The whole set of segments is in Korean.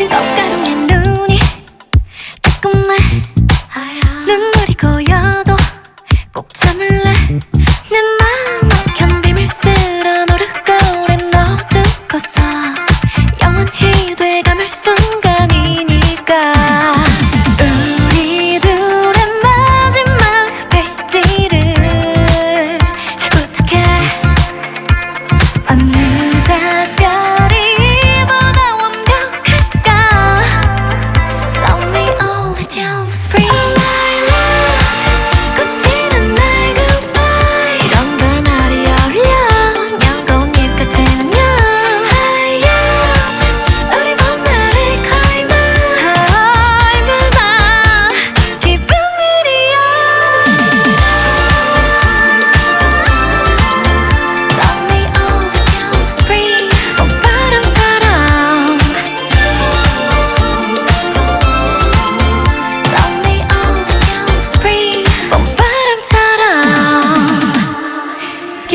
feeling of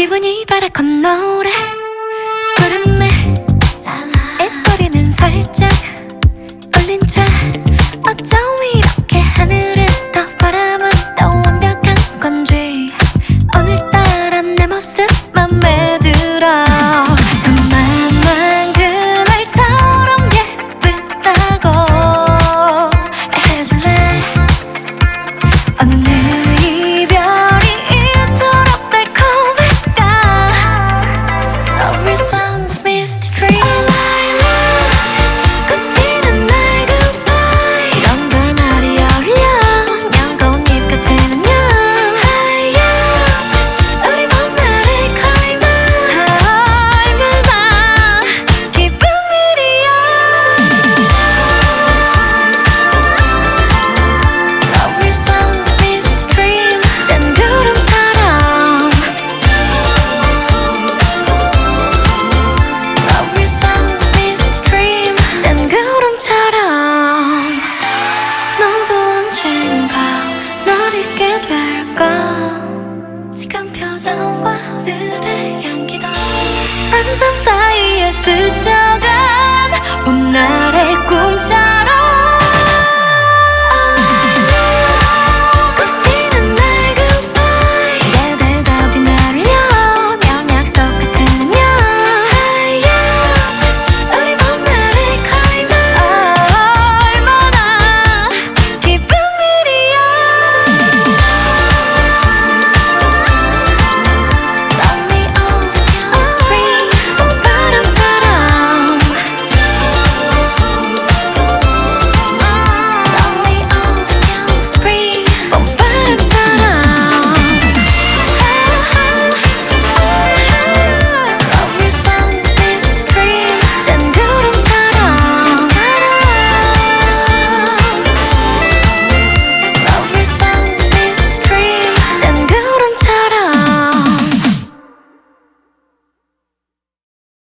기분이 바라 건노래. 어떻게 될까? 지금 표정과 오늘의 향기도 한참 사이에 스쳐간 봄날의 꿈처럼